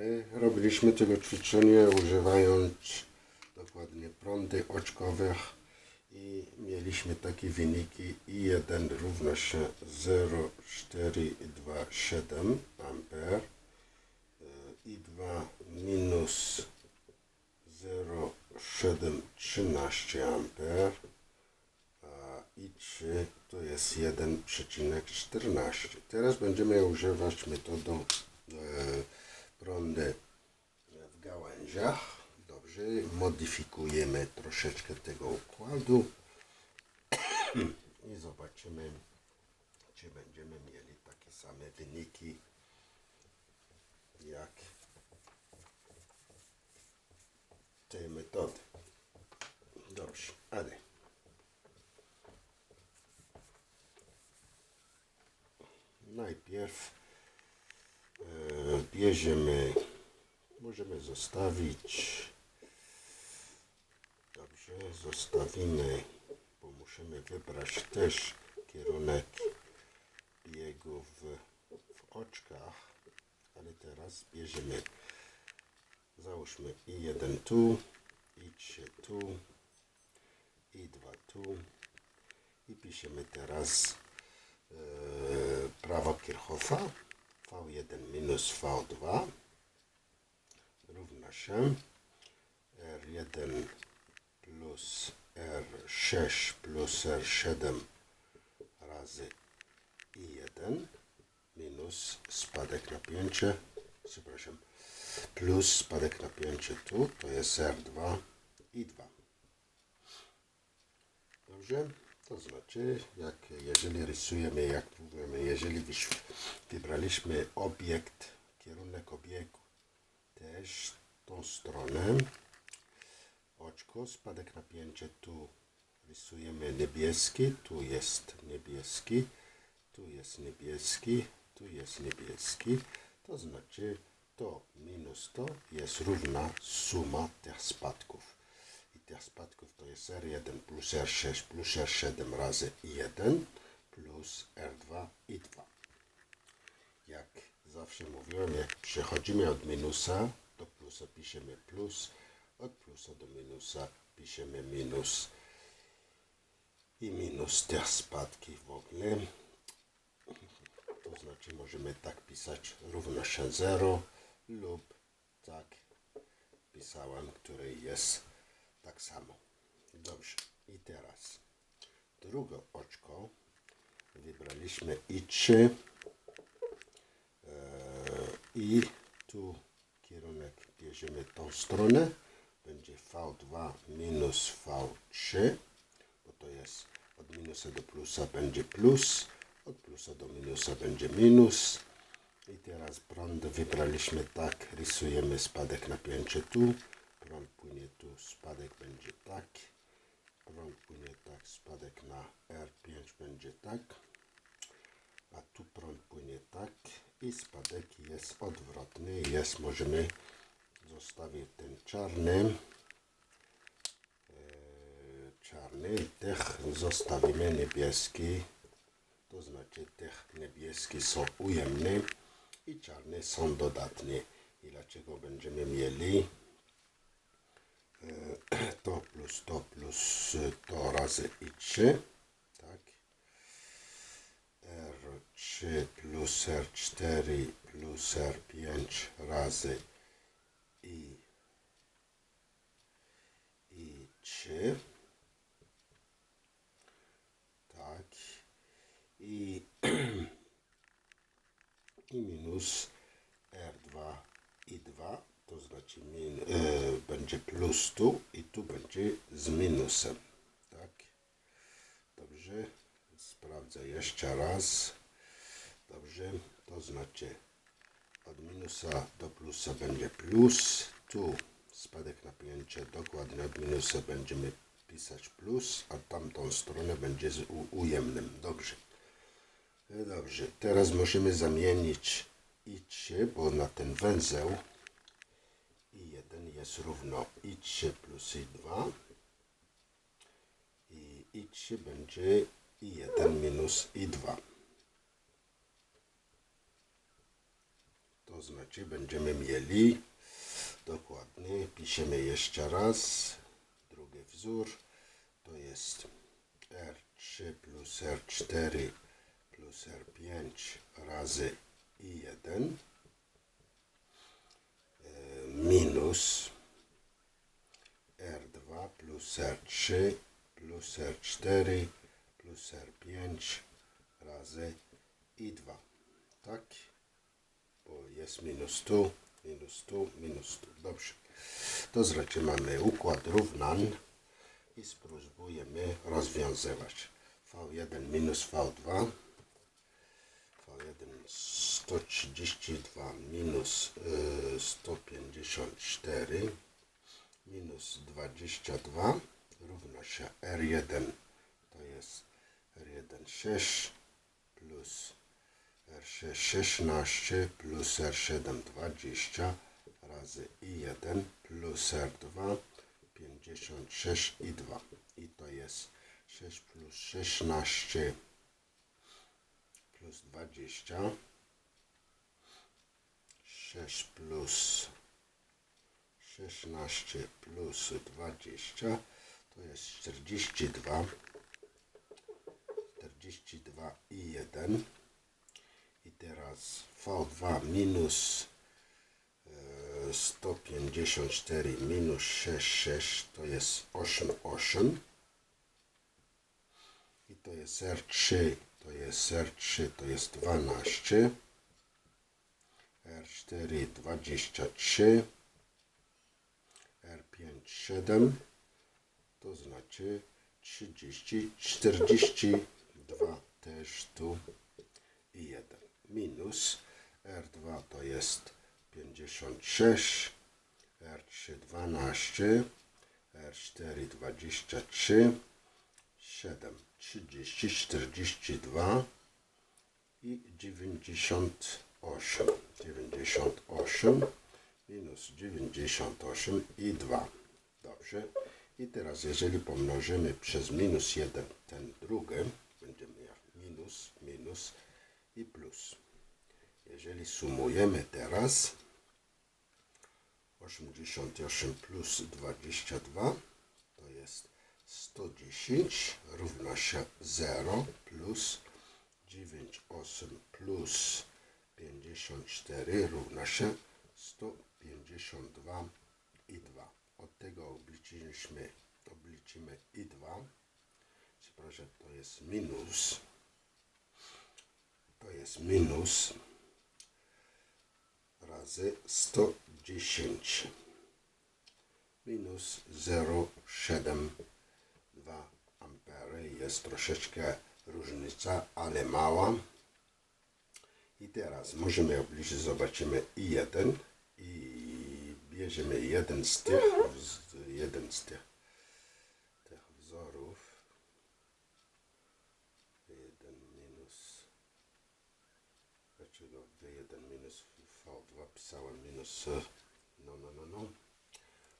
dobry. Robiliśmy tego ćwiczenie używając dokładnie prądy oczkowych i mieliśmy takie wyniki I1 równa się 0,427 ampere I2 minus 0,713 ampere a I3 to jest 1,14. Teraz będziemy używać metodą e, prądy w gałęziach. Dobrze, modyfikujemy troszeczkę tego układu i zobaczymy, czy będziemy mieli takie same wyniki jak tej metody. Dobrze, ale najpierw bierzemy, możemy zostawić, dobrze, zostawimy, bo musimy wybrać też kierunek biegu w, w oczkach, ale teraz bierzemy, załóżmy i1 tu, i3 tu, i2 tu. I piszemy teraz e, Kirchhoffa V1 minus V2 równa się R1 plus R6 plus R7 razy I1 minus spadek napięcia, przepraszam, plus spadek napięcia tu, to jest R2 i 2. Dobrze? To znaczy, jak jeżeli rysujemy, jak mówimy, jeżeli wybraliśmy obiekt, kierunek obiegu, też tą stronę, oczko, spadek napięcia tu rysujemy niebieski, tu jest niebieski, tu jest niebieski, tu jest niebieski, to znaczy to minus to jest równa suma tych spadków. Tych spadków to jest R1 plus R6 plus R7 razy I1 plus R2 i 2. Jak zawsze mówiłem, jak przechodzimy od minusa do plusa piszemy plus, od plusa do minusa piszemy minus i minus te spadki w ogóle. To znaczy możemy tak pisać równa się 0 lub tak pisałem, który jest tak samo. Dobrze. I teraz drugie oczko wybraliśmy i3 i tu kierunek bierzemy tą stronę. Będzie V2 minus V3, bo to jest od minusa do plusa będzie plus, od plusa do minusa będzie minus. I teraz prąd wybraliśmy tak, rysujemy spadek napięcia tu, spadek będzie tak, prąd płynie tak, spadek na R5 będzie tak, a tu prąd płynie tak i spadek jest odwrotny, jest, możemy zostawić ten czarny, e, czarny, tych zostawimy niebieski, to znaczy tych niebieski są ujemne i czarne są dodatnie. I dlaczego będziemy mieli plus to plus to razy i 3, tak? R3 plus R4 plus R5 razy i, i 3. Tak. I, i minus R2 i 2, to znaczy min, e, będzie plus tu i tu będzie z minusem. Tak. Dobrze. Sprawdzę jeszcze raz. Dobrze. To znaczy od minusa do plusa będzie plus. Tu spadek napięcia dokładnie od minusa będziemy pisać plus, a tamtą stronę będzie z ujemnym. Dobrze. E, Dobrze. Teraz musimy zamienić i3, bo na ten węzeł i1 jest równo i3 plus i2 i i3 będzie i1 minus i2. To znaczy będziemy mieli dokładnie, piszemy jeszcze raz, drugi wzór, to jest R3 plus R4 plus R5 razy I1 e, minus R2 plus R3 plus R4 plus R5 razy I2. Tak? Bo jest minus tu, minus tu, minus tu. Dobrze. To znaczy mamy układ równań i spróbujemy rozwiązywać. V1 minus V2. V1 132 minus y, 154 minus 22 równa się R1 to jest R1 6 plus R6 16 plus R7 20 razy I1 plus R2 56 i 2 i to jest 6 plus 16 plus 20 6 plus 16 plus 20 to jest 42 42 i 1 i teraz V2 minus e, 154 minus 66 to jest 88 i to jest R3 to jest R3 to jest 12 R4 23 R5 7 to znaczy 30 42 też tu i 1 minus R2 to jest 56 R3 12 R4 23 7 30 42 i 98 98 minus 98 i 2 dobrze. I teraz jeżeli pomnożymy przez minus 1 ten drugi będziemy miał minus minus i plus. Jeżeli sumujemy teraz 88 plus 22 to jest 110 równa się 0 plus 98 plus 54 równa się 152 i 2. Od tego obliczyliśmy, obliczymy i 2. Przepraszam, to jest minus. To jest minus razy 110 minus 0,72 ampery. Jest troszeczkę różnica, ale mała. I teraz możemy obliczyć, zobaczymy i jeden i bierzemy jeden z tych, jeden z tych, tych wzorów. Jeden minus, dlaczego W1 minus V2 pisałem minus, no, no, no, no.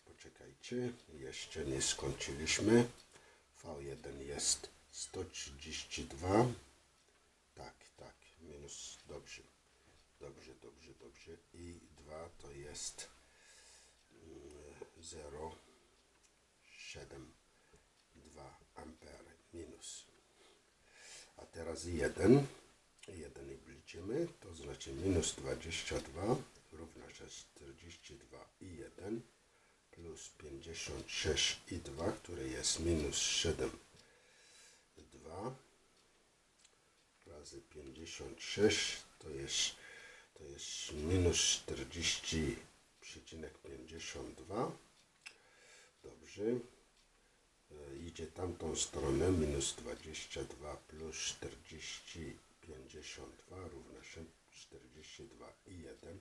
Poczekajcie, jeszcze nie skończyliśmy. V1 jest 132. Tak, tak, minus, dobrze, dobrze, dobrze, dobrze. I 2 to jest mm, 0,72 ampery minus. A teraz 1, 1 liczymy, to znaczy minus 22 równa się 42 i 1 plus 56 i 2, które jest minus 7, 2 razy 56 to jest, to jest minus 40,52. Dobrze. E, Idzie tamtą stronę. Minus 22 plus 40, 52 równa się 42 i 1.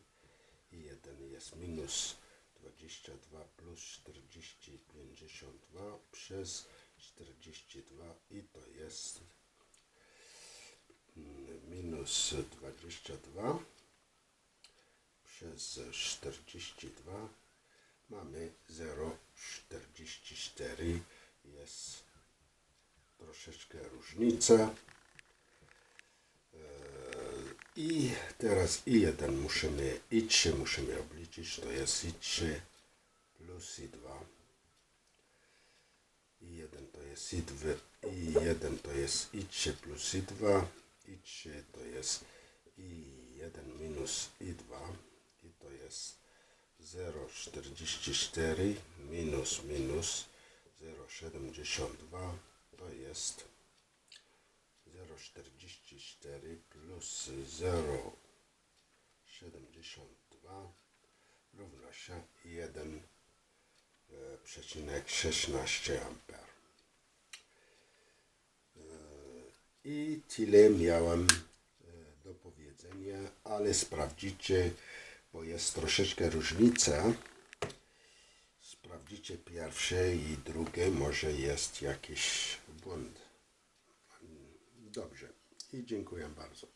I 1 jest minus 22 plus 40, 52 przez 42 i to jest minus 22 przez 42 mamy 0,44 jest troszeczkę różnica I teraz i1 musimy, i3 musimy obliczyć, to jest i3 plus i2. I1 to jest i2, i1 to jest i3 plus i2, i3 to jest i1 minus i2 i to jest 0,44 minus minus 0,72 to jest 0,44 plus 0,72 równa się 1,16 amper. E, I tyle miałem e, do powiedzenia, ale sprawdzicie, bo jest troszeczkę różnica. Sprawdzicie pierwsze i drugie, może jest jakiś błąd. Dobrze i dziękuję bardzo.